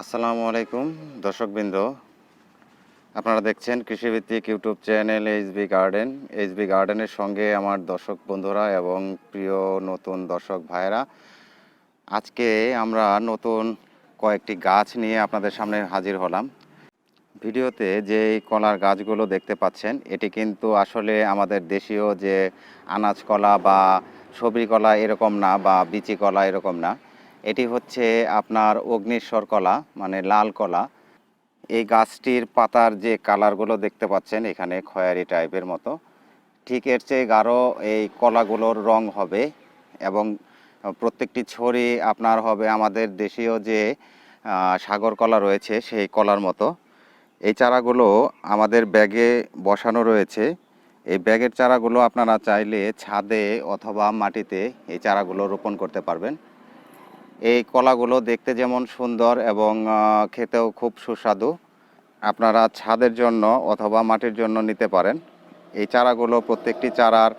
আসসালামু আলাইকুম, দর্শকবৃন্দ। আপনারা দেখছেন কৃষিভিত্তিক YouTube channel HB garden. HB গার্ডেনের সঙ্গে আমার দর্শক বন্ধুরা এবং প্রিয় নতুন দর্শক ভাইরা আজকে আমরা নতুন কয়েকটি গাছ নিয়ে আপনাদের সামনে হাজির হলাম। ভিডিওতে যে কলার গাছগুলো দেখতে পাচ্ছেন, এটি কিন্তু আসলে আমাদের দেশীয় যে আনাজ কলা বা সবরি কলা এরকম না বা বিচি কলা এরকম না। এটি হচ্ছে আপনার অগ্নিশ্বর কলা মানে লাল কলা। এই গাছটির পাতার যে কালারগুলো দেখতে পাচ্ছেন, এখানে খয়ারি টাইপের মতো। ঠিক এর চেয়ে গাঢ় এই কলাগুলোর রং হবে এবং প্রত্যেকটি ছড়ি আপনার হবে আমাদের দেশীয় যে সাগর কলা রয়েছে, সেই কলার মতো। এই চারাগুলো আমাদের ব্যাগে বসানো রয়েছে। এই ব্যাগের চারাগুলো আপনারা চাইলে ছাদে অথবা মাটিতে এই চারাগুলো রোপণ করতে পারবেন। এই কলাগুলো দেখতে যেমন সুন্দর এবং খেতেও খুব সুস্বাদু। আপনারা ছাদের জন্য অথবা মাটির জন্য নিতে পারেন। এই চারাগুলো প্রত্যেকটি চারার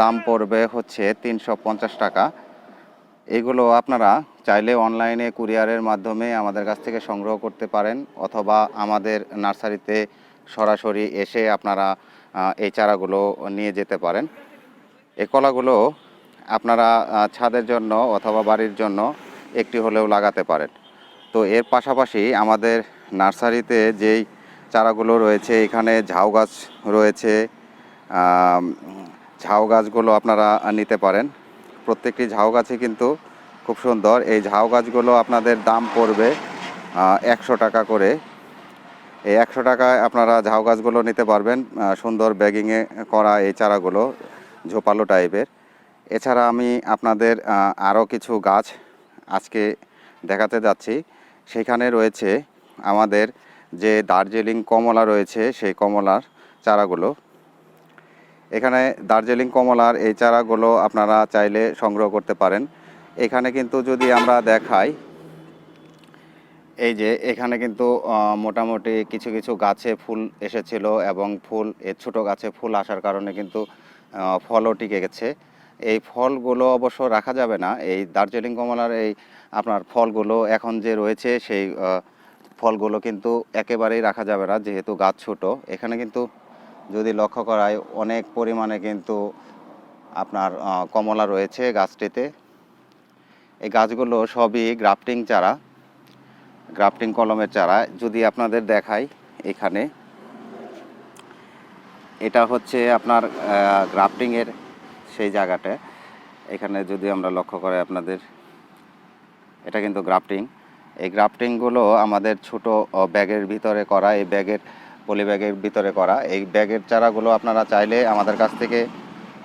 দাম পড়বে হচ্ছে তিনশো পঞ্চাশ টাকা। এগুলো আপনারা চাইলে অনলাইনে কুরিয়ারের মাধ্যমে আমাদের কাছ থেকে সংগ্রহ করতে পারেন অথবা আমাদের নার্সারিতে সরাসরি এসে আপনারা এই চারাগুলো নিয়ে যেতে পারেন। এই কলাগুলো আপনারা ছাদের জন্য অথবা বাড়ির জন্য একটি হলেও লাগাতে পারেন। তো এর পাশাপাশি আমাদের নার্সারিতে যেই চারাগুলো রয়েছে, এখানে ঝাউ গাছ রয়েছে ঝাউ গাছগুলো আপনারা নিতে পারেন। প্রত্যেকটি ঝাউ গাছই কিন্তু খুব সুন্দর। এই ঝাউ গাছগুলো আপনাদের দাম পড়বে একশো টাকা করে। এই একশো টাকায় আপনারা ঝাউ গাছগুলো নিতে পারবেন সুন্দর ব্যাগিংয়ে করা এই চারাগুলো, ঝোপালো টাইপের এছাড়া আমি আপনাদের আরও কিছু গাছ আজকে দেখাতে যাচ্ছি। সেখানে রয়েছে আমাদের যে দার্জিলিং কমলা রয়েছে, সেই কমলার চারাগুলো। এখানে দার্জিলিং কমলার এই চারাগুলো আপনারা চাইলে সংগ্রহ করতে পারেন। এখানে কিন্তু যদি আমরা দেখাই, এই যে এখানে কিন্তু মোটামুটি কিছু কিছু গাছে ফুল এসেছিল এবং ফুল, এ ছোটো গাছে ফুল আসার কারণে কিন্তু ফলও টিকে গেছে। এই ফলগুলো অবশ্য রাখা যাবে না। এই দার্জিলিং কমলার এই আপনার ফলগুলো এখন যে রয়েছে, সেই ফলগুলো কিন্তু একেবারেই রাখা যাবে না, যেহেতু গাছ ছোট। এখানে কিন্তু যদি লক্ষ্য করায় অনেক পরিমাণে কিন্তু আপনার কমলা রয়েছে গাছটিতে। এই গাছগুলো সবই গ্রাফটিং চারা, গ্রাফটিং কলমের চারা। যদি আপনাদের দেখাই এখানে, এটা হচ্ছে আপনার গ্রাফটিংয়ের সেই জায়গাটা। এখানে যদি আমরা লক্ষ্য করে আপনাদের, এটা কিন্তু গ্রাফটিং। এই গ্রাফটিংগুলো আমাদের ছোট ব্যাগের ভিতরে করা, এই ব্যাগের পলি ব্যাগের ভিতরে করা। এই ব্যাগের চারাগুলো আপনারা চাইলে আমাদের কাছ থেকে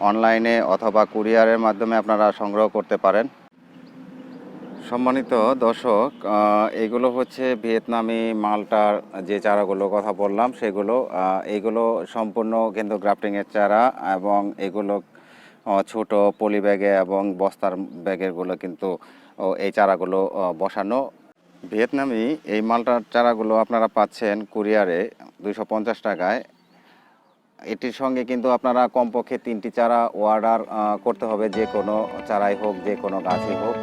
অনলাইনে অথবা কুরিয়ারের মাধ্যমে আপনারা সংগ্রহ করতে পারেন। সম্মানিত দর্শক এগুলো হচ্ছে ভিয়েতনামি মালটার যে চারাগুলোর কথা বললাম, সেগুলো এগুলো সম্পূর্ণ কিন্তু গ্রাফটিংয়ের চারা এবং এগুলো ছোট পলি ব্যাগে এবং বস্তার ব্যাগেরগুলো কিন্তু এই চারাগুলো বসানো। ভিয়েতনামি, এই মালটার চারাগুলো আপনারা পাচ্ছেন কুরিয়ারে দুইশো পঞ্চাশ টাকায়। এটির সঙ্গে কিন্তু আপনারা কমপক্ষে তিনটি চারা অর্ডার করতে হবে, যে কোনো চারাই হোক, যে কোনো গাছই হোক।